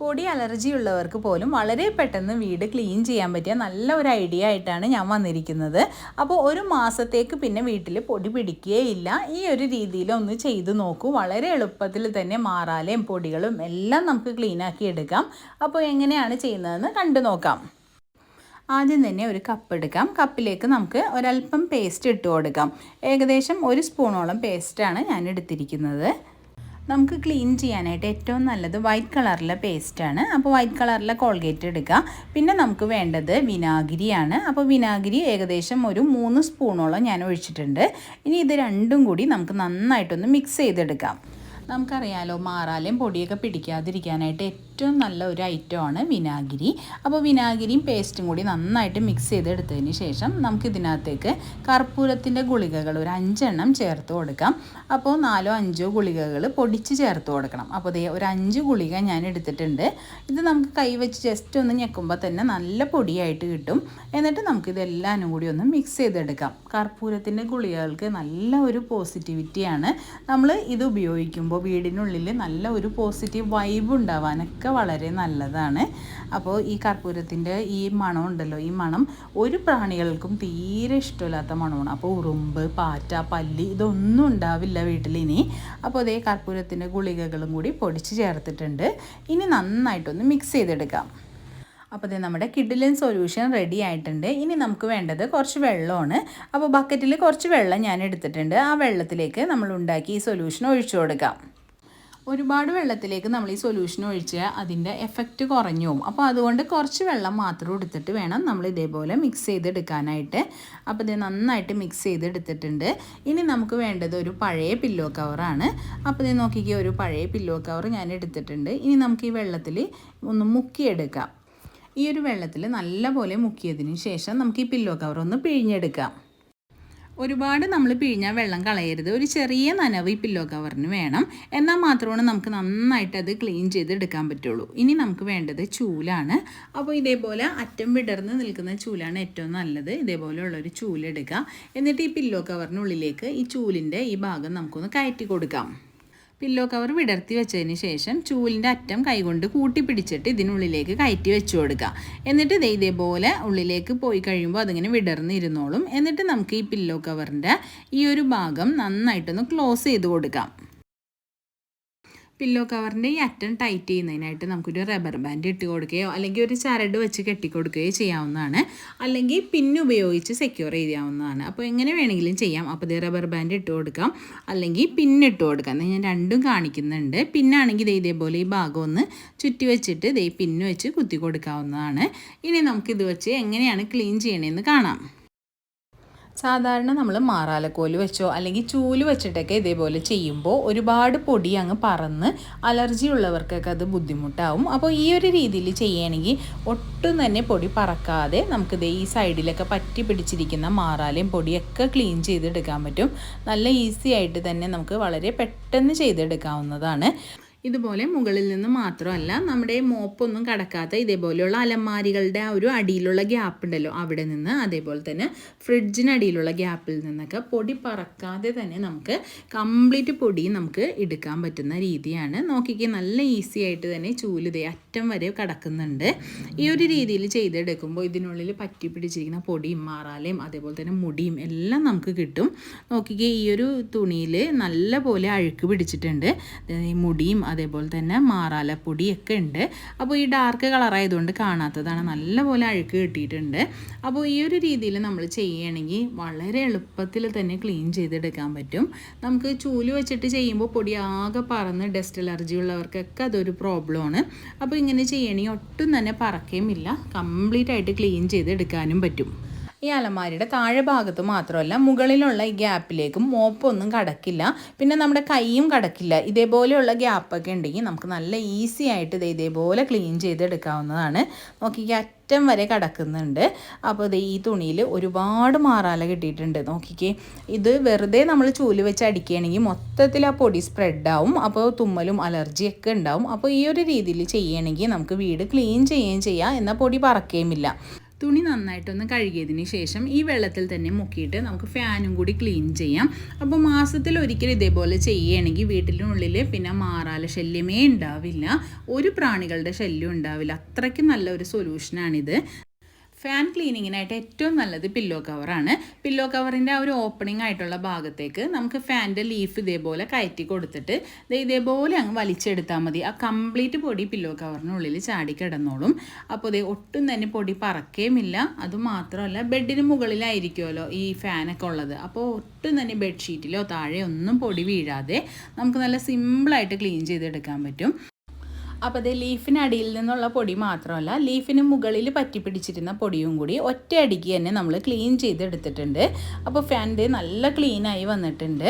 പൊടി അലർജി ഉള്ളവർക്ക് പോലും വളരെ പെട്ടെന്ന് വീട് ക്ലീൻ ചെയ്യാൻ പറ്റിയ നല്ല ഒരു ഐഡിയ ആയിട്ടാണ് ഞാൻ വന്നിരിക്കുന്നത്. അപ്പോൾ ഒരു മാസത്തേക്ക് പിന്നെ വീട്ടിൽ പൊടി പിടിക്കുകയില്ല. ഈ ഒരു രീതിയിൽ ഒന്ന് ചെയ്തു നോക്കൂ. വളരെ എളുപ്പത്തിൽ തന്നെ മാറാലയും പൊടികളും എല്ലാം നമുക്ക് ക്ലീൻ ആക്കി എടുക്കാം. അപ്പോൾ എങ്ങനെയാണ് ചെയ്യുന്നതെന്ന് കണ്ടു നോക്കാം. ആദ്യം തന്നെ ഒരു കപ്പ് എടുക്കാം. കപ്പിലേക്ക് നമുക്ക് ഒരല്പം പേസ്റ്റ് ഇട്ട് കൊടുക്കാം. ഏകദേശം ഒരു സ്പൂണോളം പേസ്റ്റാണ് ഞാൻ എടുത്തിരിക്കുന്നത്. നമുക്ക് ക്ലീൻ ചെയ്യാനായിട്ട് ഏറ്റവും നല്ലത് വൈറ്റ് കളറിലെ പേസ്റ്റാണ് അപ്പോൾ വൈറ്റ് കളറിലെ കോൾഗേറ്റ് എടുക്കുക പിന്നെ നമുക്ക് വേണ്ടത് വിനാഗിരിയാണ്. അപ്പോൾ വിനാഗിരി ഏകദേശം ഒരു മൂന്ന് സ്പൂണോളം ഞാൻ ഒഴിച്ചിട്ടുണ്ട്. ഇനി ഇത് രണ്ടും കൂടി നമുക്ക് നന്നായിട്ടൊന്ന് മിക്സ് ചെയ്തെടുക്കാം. നമുക്കറിയാലോ മാറാലേം പൊടിയൊക്കെ പിടിക്കാതിരിക്കാനായിട്ട് ഏറ്റവും നല്ല ഒരു ഐറ്റമാണ് വിനാഗിരി. അപ്പോൾ വിനാഗിരിയും പേസ്റ്റും കൂടി നന്നായിട്ട് മിക്സ് ചെയ്തെടുത്തതിന് ശേഷം നമുക്ക് ഇതിനകത്തേക്ക് കർപ്പൂരത്തിന്റെ ഗുളികകൾ ഒരു അഞ്ചെണ്ണം ചേർത്ത് കൊടുക്കാം. അപ്പോൾ നാലോ അഞ്ചോ ഗുളികകൾ പൊടിച്ച് ചേർത്ത് കൊടുക്കണം. അപ്പോൾ ദേ ഒരു അഞ്ച് ഗുളിക ഞാൻ എടുത്തിട്ടുണ്ട്. ഇത് നമുക്ക് കൈ വെച്ച് ജസ്റ്റ് ഒന്ന് ഞെക്കുമ്പോൾ തന്നെ നല്ല പൊടിയായിട്ട് കിട്ടും. എന്നിട്ട് നമുക്ക് ഇതെല്ലാനും കൂടി ഒന്ന് മിക്സ് ചെയ്തെടുക്കാം. കർപ്പൂരത്തിന്റെ ഗുളികകൾക്ക് നല്ല ഒരു പോസിറ്റിവിറ്റിയാണ് നമ്മൾ ഇത് ഉപയോഗിക്കുമ്പോൾ വീടിനുള്ളിൽ നല്ല ഒരു പോസിറ്റീവ് വൈബ് ഉണ്ടാവാനൊക്കെ വളരെ നല്ലതാണ്. അപ്പോൾ ഈ കർപ്പൂരത്തിന്റെ ഈ മണം ഉണ്ടല്ലോ ഈ മണം ഒരു പ്രാണികൾക്കും തീരെ ഇഷ്ടമില്ലാത്ത മണമാണ്. അപ്പോൾ ഉറുമ്പ് പാറ്റ പല്ലി ഇതൊന്നും ഉണ്ടാവില്ല വീട്ടിൽ ഇനി അപ്പോൾ അതേ കർപ്പൂരത്തിന്റെ ഗുളികകളും കൂടി പൊടിച്ച് ചേർത്തിട്ടുണ്ട്. ഇനി നന്നായിട്ടൊന്ന് മിക്സ് ചെയ്തെടുക്കാം. അപ്പോൾ ഇത് നമ്മുടെ കിഡിലിൻ സൊല്യൂഷൻ റെഡി ആയിട്ടുണ്ട്. ഇനി നമുക്ക് വേണ്ടത് കുറച്ച് വെള്ളമാണ്. അപ്പോൾ ബക്കറ്റിൽ കുറച്ച് വെള്ളം ഞാൻ എടുത്തിട്ടുണ്ട്. ആ വെള്ളത്തിലേക്ക് നമ്മൾ ഉണ്ടാക്കി ഈ സൊല്യൂഷൻ ഒഴിച്ചു കൊടുക്കാം. ഒരുപാട് വെള്ളത്തിലേക്ക് നമ്മൾ ഈ സൊല്യൂഷൻ ഒഴിച്ചാൽ അതിന്റെ എഫക്റ്റ് കുറഞ്ഞു പോകും. അപ്പോൾ അതുകൊണ്ട് കുറച്ച് വെള്ളം മാത്രം എടുത്തിട്ട് വേണം നമ്മൾ ഇതേപോലെ മിക്സ് ചെയ്തെടുക്കാനായിട്ട്. അപ്പോൾ ഇത് നന്നായിട്ട് മിക്സ് ചെയ്തെടുത്തിട്ടുണ്ട്. ഇനി നമുക്ക് വേണ്ടത് ഒരു പഴയ പില്ലോ കവറാണ് അപ്പോൾ ഇത് നോക്കിക്കേ ഒരു പഴയ പില്ലോ കവർ ഞാൻ എടുത്തിട്ടുണ്ട്. ഇനി നമുക്ക് ഈ വെള്ളത്തിൽ ഒന്ന് മുക്കിയെടുക്കാം. ഈ ഒരു വെള്ളത്തിൽ നല്ലപോലെ മുക്കിയതിന് ശേഷം നമുക്ക് ഈ പില്ലോ കവർ ഒന്ന് പിഴിഞ്ഞെടുക്കാം. ഒരുപാട് നമ്മൾ പിഴിഞ്ഞാൽ വെള്ളം കളയരുത്. ഒരു ചെറിയ നനവ് ഈ പില്ലോ കവറിന് വേണം. എന്നാൽ മാത്രമാണ് നമുക്ക് നന്നായിട്ട് അത് ക്ലീൻ ചെയ്ത് എടുക്കാൻ പറ്റുള്ളൂ. ഇനി നമുക്ക് വേണ്ടത് ചൂലാണ്. അപ്പോൾ ഇതേപോലെ അറ്റം വിടർന്ന് നിൽക്കുന്ന ചൂലാണ് ഏറ്റവും നല്ലത്. ഇതേപോലെയുള്ളൊരു ചൂലെടുക്കുക എന്നിട്ട് ഈ പില്ലോ കവറിനുള്ളിലേക്ക് ഈ ചൂലിന്റെ ഈ ഭാഗം നമുക്കൊന്ന് കയറ്റി കൊടുക്കാം. പില്ലോ കവർ വിടർത്തി വെച്ചതിന് ശേഷം ചൂലിന്റെ അറ്റം കൈകൊണ്ട് കൂട്ടി പിടിച്ചിട്ട് ഇതിനുള്ളിലേക്ക് കയറ്റി വെച്ചു കൊടുക്കുക. എന്നിട്ട് ഇത് ഇതേപോലെ ഉള്ളിലേക്ക് പോയി കഴിയുമ്പോൾ അതിങ്ങനെ വിടർന്നിരുന്നോളും. എന്നിട്ട് നമുക്ക് ഈ പില്ലോ കവറിന്റെ ഈ ഒരു ഭാഗം നന്നായിട്ടൊന്ന് ക്ലോസ് ചെയ്ത് കൊടുക്കാം. പില്ലോ കവറിന്റെ ഈ അറ്റം ടൈറ്റ് ചെയ്യുന്നതിനായിട്ട് നമുക്കൊരു റബ്ബർ ബാൻഡ് ഇട്ട് കൊടുക്കുകയോ അല്ലെങ്കിൽ ഒരു ചരട് വെച്ച് കെട്ടിക്കൊടുക്കുകയോ ചെയ്യാവുന്നതാണ്. അല്ലെങ്കിൽ പിന്ന് ഉപയോഗിച്ച് സെക്യൂർ ചെയ്യാവുന്നതാണ്. അപ്പോൾ എങ്ങനെ വേണമെങ്കിലും ചെയ്യാം. അപ്പോൾ ഇത് റബ്ബർ ബാൻഡ് ഇട്ട് കൊടുക്കാം. അല്ലെങ്കിൽ പിന്നിട്ട് കൊടുക്കാം. ഞാൻ രണ്ടും കാണിക്കുന്നുണ്ട്. പിന്നാണെങ്കിൽ ദേ ഇതേപോലെ ഈ ഭാഗം ഒന്ന് ചുറ്റി വെച്ചിട്ട് ഇതേ പിന്ന് വെച്ച് കുത്തി കൊടുക്കാവുന്നതാണ്. ഇനി നമുക്കിത് വെച്ച് എങ്ങനെയാണ് ക്ലീൻ ചെയ്യണമെന്ന് കാണാം. സാധാരണ നമ്മൾ മാറാലക്കോൽ വെച്ചോ അല്ലെങ്കിൽ ചൂൽ വെച്ചിട്ടൊക്കെ ഇതേപോലെ ചെയ്യുമ്പോൾ ഒരുപാട് പൊടി അങ്ങ് പറന്ന് അലർജി ഉള്ളവർക്കൊക്കെ അത് ബുദ്ധിമുട്ടാവും. അപ്പോൾ ഈ ഒരു രീതിയിൽ ചെയ്യുകയാണെങ്കിൽ ഒട്ടും തന്നെ പൊടി പറക്കാതെ നമുക്കിത് ഈ സൈഡിലൊക്കെ പറ്റി പിടിച്ചിരിക്കുന്ന മാറാലയും പൊടിയൊക്കെ ക്ലീൻ ചെയ്തെടുക്കാൻ പറ്റും. നല്ല ഈസി ആയിട്ട് തന്നെ നമുക്ക് വളരെ പെട്ടെന്ന് ചെയ്തെടുക്കാവുന്നതാണ്. ഇതുപോലെ മുകളിൽ നിന്ന് മാത്രമല്ല നമ്മുടെ മോപ്പൊന്നും കടക്കാത്ത ഇതേപോലെയുള്ള അലമാരികളുടെ ആ ഒരു അടിയിലുള്ള ഗ്യാപ്പ് ഉണ്ടല്ലോ അവിടെ നിന്ന് അതേപോലെ തന്നെ ഫ്രിഡ്ജിനടിയിലുള്ള ഗ്യാപ്പിൽ നിന്നൊക്കെ പൊടി പറക്കാതെ തന്നെ നമുക്ക് കംപ്ലീറ്റ് പൊടി നമുക്ക് എടുക്കാൻ പറ്റുന്ന രീതിയാണ്. നോക്കിക്കേ നല്ല ഈസി ആയിട്ട് തന്നെ ചൂലുതേ അറ്റം വരെ കടക്കുന്നുണ്ട്. ഈ ഒരു രീതിയിൽ ചെയ്തെടുക്കുമ്പോൾ ഇതിനുള്ളിൽ പറ്റി പിടിച്ചിരിക്കുന്ന പൊടിയും മാറാലയും അതേപോലെ തന്നെ മുടിയും എല്ലാം നമുക്ക് കിട്ടും. നോക്കിക്കേ ഈ ഒരു തുണിയിൽ നല്ല പോലെ അഴുക്ക് പിടിച്ചിട്ടുണ്ട്. മുടിയും അതേപോലെ തന്നെ മാറാലപ്പൊടിയൊക്കെ ഉണ്ട്. അപ്പോൾ ഈ ഡാർക്ക് കളറായതുകൊണ്ട് കാണാത്തതാണ്. നല്ലപോലെ അഴുക്ക് കിട്ടിയിട്ടുണ്ട്. അപ്പോൾ ഈ ഒരു രീതിയിൽ നമ്മൾ ചെയ്യുകയാണെങ്കിൽ വളരെ എളുപ്പത്തിൽ തന്നെ ക്ലീൻ ചെയ്തെടുക്കാൻ പറ്റും. നമുക്ക് ചൂൽ വെച്ചിട്ട് ചെയ്യുമ്പോൾ പൊടി ആകെ പറന്ന് ഡസ്റ്റ് അലർജി ഉള്ളവർക്കൊക്കെ അതൊരു പ്രോബ്ലമാണ് അപ്പോൾ ഇങ്ങനെ ചെയ്യണമെങ്കിൽ ഒട്ടും തന്നെ പറക്കുകയുമില്ല കംപ്ലീറ്റ് ആയിട്ട് ക്ലീൻ ചെയ്തെടുക്കാനും പറ്റും. ഈ അലമാരിയുടെ താഴെ ഭാഗത്ത് മാത്രമല്ല മുകളിലുള്ള ഈ ഗ്യാപ്പിലേക്കും മോപ്പൊന്നും കടക്കില്ല. പിന്നെ നമ്മുടെ കൈയും കടക്കില്ല. ഇതേപോലെയുള്ള ഗ്യാപ്പൊക്കെ ഉണ്ടെങ്കിൽ നമുക്ക് നല്ല ഈസി ആയിട്ട് ഇത് ഇതേപോലെ ക്ലീൻ ചെയ്തെടുക്കാവുന്നതാണ്. നോക്കിക്കുക അറ്റം വരെ കിടക്കുന്നുണ്ട്. അപ്പോൾ ഇത് ഈ തുണിയിൽ ഒരുപാട് മാറാല കിട്ടിയിട്ടുണ്ട്. നോക്കിക്കേ ഇത് വെറുതെ നമ്മൾ ചൂൽ വെച്ച് അടിക്കുകയാണെങ്കിൽ മൊത്തത്തിൽ ആ പൊടി സ്പ്രെഡാവും. അപ്പോൾ തുമ്മലും അലർജിയൊക്കെ ഉണ്ടാവും. അപ്പോൾ ഈ ഒരു രീതിയിൽ ചെയ്യുകയാണെങ്കിൽ നമുക്ക് വീട് ക്ലീൻ ചെയ്യുകയും ചെയ്യാം. എന്നാൽ പൊടി പറക്കുകയുമില്ല തുണി നന്നായിട്ടൊന്ന് കഴുകിയതിന് ശേഷം ഈ വെള്ളത്തിൽ തന്നെ മുക്കിയിട്ട് നമുക്ക് ഫാനും കൂടി ക്ലീൻ ചെയ്യാം. അപ്പോൾ മാസത്തിൽ ഒരിക്കൽ ഇതേപോലെ ചെയ്യുകയാണെങ്കിൽ വീട്ടിനുള്ളിൽ പിന്നെ മാറാല ശല്യമേ ഉണ്ടാവില്ല. ഒരു പ്രാണികളുടെ ശല്യം ഉണ്ടാവില്ല. അത്രയ്ക്ക് നല്ലൊരു സൊല്യൂഷനാണിത് ഫാൻ ക്ലീനിങ്ങിനായിട്ട് ഏറ്റവും നല്ലത് പില്ലോ കവറാണ്. പില്ലോ കവറിന്റെ ആ ഒരു ഓപ്പണിംഗ് ആയിട്ടുള്ള ഭാഗത്തേക്ക് നമുക്ക് ഫാനിന്റെ ലീഫ് ഇതേപോലെ കയറ്റി കൊടുത്തിട്ട് ഇതേപോലെ അങ്ങ് വലിച്ചെടുത്താൽ മതി. ആ കംപ്ലീറ്റ് പൊടി പില്ലോ കവറിനുള്ളിൽ ചാടി കിടന്നോളും. അപ്പോൾ ദേ ഒട്ടും തന്നെ പൊടി പറക്കേമില്ല. അതുമാത്രമല്ല ബെഡിന് മുകളിലായിരിക്കുമല്ലോ ഈ ഫാനൊക്കെ ഉള്ളത്. അപ്പോൾ ഒട്ടും തന്നെ ബെഡ്ഷീറ്റിലോ താഴെ ഒന്നും പൊടി വീഴാതെ നമുക്ക് നല്ല സിമ്പിളായിട്ട് ക്ലീൻ ചെയ്തെടുക്കാൻ പറ്റും. അപ്പോൾ അത് ലീഫിനടിയിൽ നിന്നുള്ള പൊടി മാത്രമല്ല ലീഫിന് മുകളിൽ പറ്റി പിടിച്ചിരുന്ന പൊടിയും കൂടി ഒറ്റ അടിക്ക് തന്നെ നമ്മൾ ക്ലീൻ ചെയ്തെടുത്തിട്ടുണ്ട്. അപ്പോൾ ഫാന്റ് നല്ല ക്ലീനായി വന്നിട്ടുണ്ട്.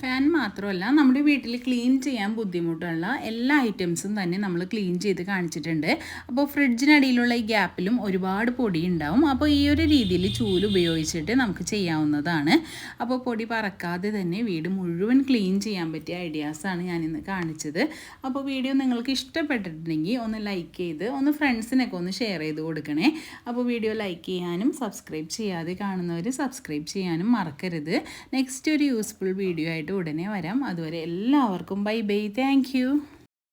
ഫാൻ മാത്രമല്ല നമ്മുടെ വീട്ടിൽ ക്ലീൻ ചെയ്യാൻ ബുദ്ധിമുട്ടുള്ള എല്ലാ ഐറ്റംസും തന്നെ നമ്മൾ ക്ലീൻ ചെയ്ത് കാണിച്ചിട്ടുണ്ട്. അപ്പോൾ ഫ്രിഡ്ജിനടിയിലുള്ള ഈ ഗ്യാപ്പിലും ഒരുപാട് പൊടി ഉണ്ടാവും. അപ്പോൾ ഈ ഒരു രീതിയിൽ ചൂൽ ഉപയോഗിച്ചിട്ട് നമുക്ക് ചെയ്യാവുന്നതാണ്. അപ്പോൾ പൊടി പറക്കാതെ തന്നെ വീട് മുഴുവൻ ക്ലീൻ ചെയ്യാൻ പറ്റിയ ഐഡിയാസാണ് ഞാനിന്ന് കാണിച്ചത്. അപ്പോൾ വീഡിയോ നിങ്ങൾക്ക് ഇഷ്ടപ്പെട്ടിട്ടുണ്ടെങ്കിൽ ഒന്ന് ലൈക്ക് ചെയ്ത് ഒന്ന് ഫ്രണ്ട്സിനൊക്കെ ഒന്ന് ഷെയർ ചെയ്ത് കൊടുക്കണേ. അപ്പോൾ വീഡിയോ ലൈക്ക് ചെയ്യാനും സബ്സ്ക്രൈബ് ചെയ്യാതെ കാണുന്നവർ സബ്സ്ക്രൈബ് ചെയ്യാനും മറക്കരുത്. നെക്സ്റ്റ് ഒരു യൂസ്ഫുൾ വീഡിയോ ആയിട്ട് ഉടനെ വരാം. അതുവരെ എല്ലാവർക്കും ബൈ ബൈ. താങ്ക്